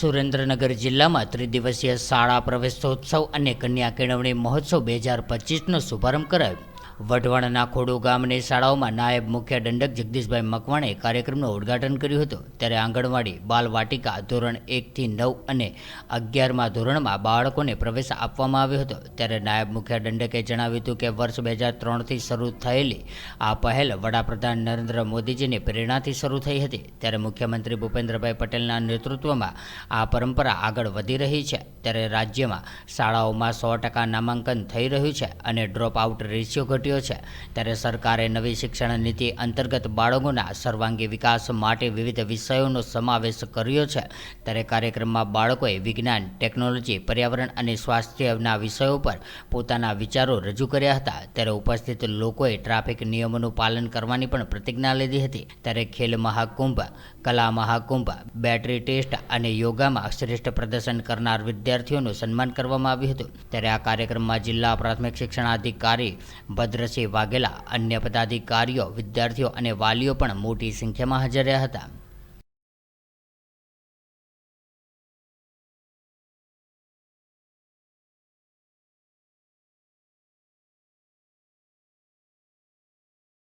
સુરેન્દ્રનગર જિલ્લામાં ત્રિદિવસીય શાળા પ્રવેશોત્સવ અને કન્યા કેળવણી મહોત્સવ બે હજાર પચીસનો શુભારંભ કરાયો. વઢવાણના ખોડુ ગામની શાળાઓમાં નાયબ મુખ્ય દંડક જગદીશભાઈ મકવાણે કાર્યક્રમનું ઉદ્ઘાટન કર્યું હતું. ત્યારે આંગણવાડી બાલવાટિકા ધોરણ એકથી નવ અને અગિયારમાં ધોરણમાં બાળકોને પ્રવેશ આપવામાં આવ્યો હતો. ત્યારે નાયબ મુખ્ય દંડકે જણાવ્યું હતું કે વર્ષ બે હજાર ત્રણથી શરૂ થયેલી આ પહેલ વડાપ્રધાન નરેન્દ્ર મોદીજીની પ્રેરણાથી શરૂ થઈ હતી. ત્યારે મુખ્યમંત્રી ભૂપેન્દ્રભાઈ પટેલના નેતૃત્વમાં આ પરંપરા આગળ વધી રહી છે. ત્યારે રાજ્યમાં શાળાઓમાં સો ટકા નામાંકન થઈ રહ્યું છે અને ડ્રોપ આઉટ રેશિયો ઘટ્યો છે. ત્યારે સરકારે નવી શિક્ષણ નીતિ અંતર્ગત બાળકોના સર્વાંગી વિકાસ માટે વિવિધ વિષયોનો સમાવેશ કર્યો છે. ત્યારે કાર્યક્રમમાં બાળકોએ વિજ્ઞાન, ટેકનોલોજી, પર્યાવરણ અને સ્વાસ્થ્યના વિષયો પર પોતાના વિચારો રજૂ કર્યા હતા. ત્યારે ઉપસ્થિત લોકોએ ટ્રાફિક નિયમોનું પાલન કરવાની પણ પ્રતિજ્ઞા લીધી હતી. ત્યારે ખેલ મહાકુંભ, કલા મહાકુંભ, બેટરી ટેસ્ટ અને યોગામાં શ્રેષ્ઠ પ્રદર્શન કરનાર વિદ્યાર્થીઓનું સન્માન કરવામાં આવ્યું હતું. ત્યારે આ કાર્યક્રમમાં જિલ્લા પ્રાથમિક શિક્ષણાધિકારી ભદ્રસિંહ વાઘેલા અન્ય પદાધિકારીઓ વિદ્યાર્થીઓ અને વાલીઓ પણ મોટી સંખ્યામાં હાજર રહ્યા હતા.